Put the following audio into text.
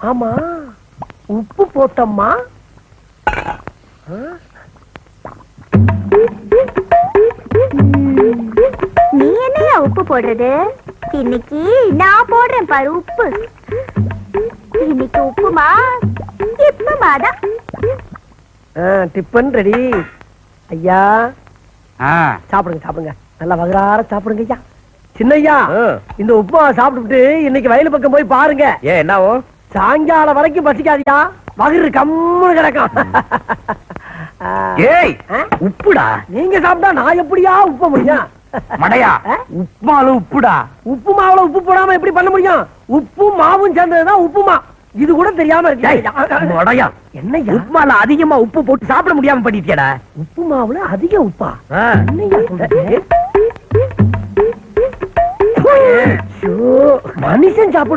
ஆமா. உப்பு போட்டம்மா. நீ என்னையா உப்பு போடுறது? இன்னைக்கு நான் போடுறேன் பாரு உப்பு. இன்னைக்கு உப்புமா? இப்பமா தான் டிஃபன் ரெடி ஐயா. ஆ, சாப்பிடுங்க சாப்பிடுங்க. நல்லா வகுறார சாப்பிடுங்க ஐயா. சின்னையா. இந்த உப்புமா சாப்பிட்டுட்டு இன்னைக்கு வயல் பக்கம் போய் பாருங்க. ஏன் என்னாவும்? சாயங்காலம் வரைக்கும் பசிக்காதியா? வகுறு கம்முன்னு கிடக்கும். ஏய்? உப்புடா. நீங்க சாப்பிட்டா நான் எப்படியா உப்ப முடியும்? மடையா ஆ? உப்மால உப்புடா. உப்பு மாவுல உப்பு போடாம எப்படி பண்ண முடியும்? உப்பும் மாவும் சேர்ந்ததுதான் உப்புமா. இது கூட தெரியாம இருக்கு. மடையா. என்னய்யா? உப்மால அதிகமா உப்பு போட்டு சாப்பிட முடியாம பண்ணிட்டியடா. உப்பு மாவுல அதிக உப்பா? மனுஷன் சாப்பிட